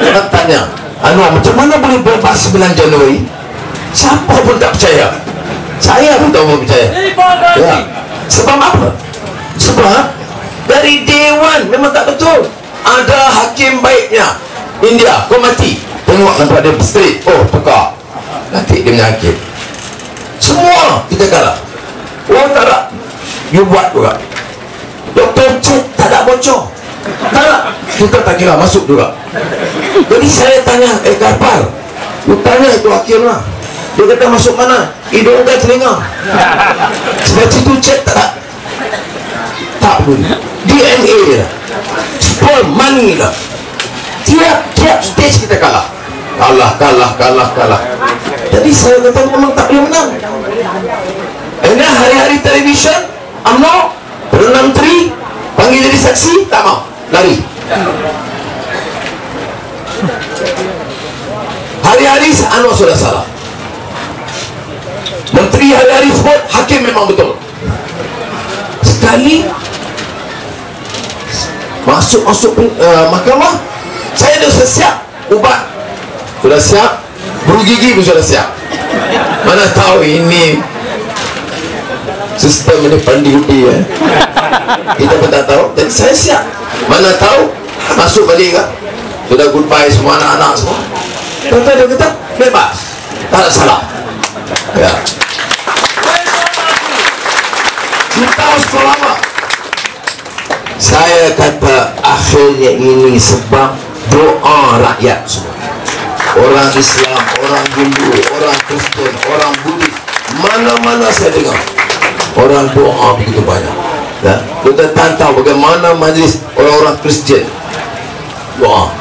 orang tanya Anwar macam mana boleh bebas 9 Januari? Siapa pun tak percaya. Saya pun tak percaya. Ya. sebab apa? Sebab dari one memang tak betul. Ada hakim baiknya. India kau mati. Tengok nampak dia straight. Oh tukar. Nanti dia punya hakim. Semua kita kalah oh tak ada you buat juga. Doktor cek tak ada bocor tak ada kita tak kira masuk juga. Jadi saya tanya eh kapal lu tanya itu hakim lah. Dia kata masuk mana? Hidung ke telinga? Sebab situ cek tak ada. Tak pun DNA dia. Sperm money lah. Tiap tiap stage kita kalah. Kalah kalah kalah kalah. Jadi saya kata memang tak boleh menang. Then hari-hari television UMNO Perdana Menteri panggil jadi saksi tak mau lari. Hari-hari Anwar sudah salah. Menteri hari-hari sebut hakim memang betul. Sekali masuk-masuk uh, mahkamah saya dah siap ubat. Sudah siap? Bulu gigi pun sudah siap. Mana tahu ini sistem ini pandi ubi ya. Kita pun tak tahu. Jadi saya siap. Mana tahu masuk balik kan sudah goodbye semua anak-anak semua. Tuan-tuan dia kata? Bebas. Tak ada salah. Ya. Kita sekolah apa saya kata akhirnya ini sebab doa rakyat semua. Orang Islam, orang Hindu, orang Kristen, orang Buddhis mana-mana saya dengar orang doa begitu banyak ya? kita tantang bagaimana majlis orang-orang Kristian doa